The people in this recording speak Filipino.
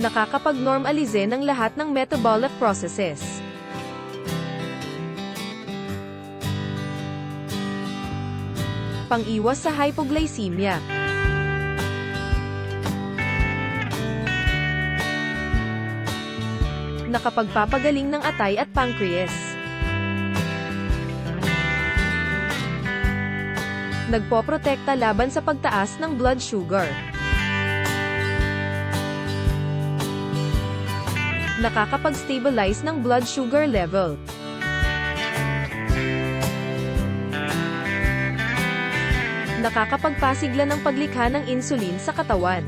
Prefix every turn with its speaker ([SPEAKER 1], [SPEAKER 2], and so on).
[SPEAKER 1] Nakakapag-normalize ng lahat ng metabolic processes. Pang-iwas sa hypoglycemia. Nakapagpapagaling ng atay at pancreas. Nagpoprotekta laban sa pagtaas ng blood sugar. Nakakapag-stabilize ng blood sugar level. Nakakapagpasigla ng paglikha ng insulin sa katawan.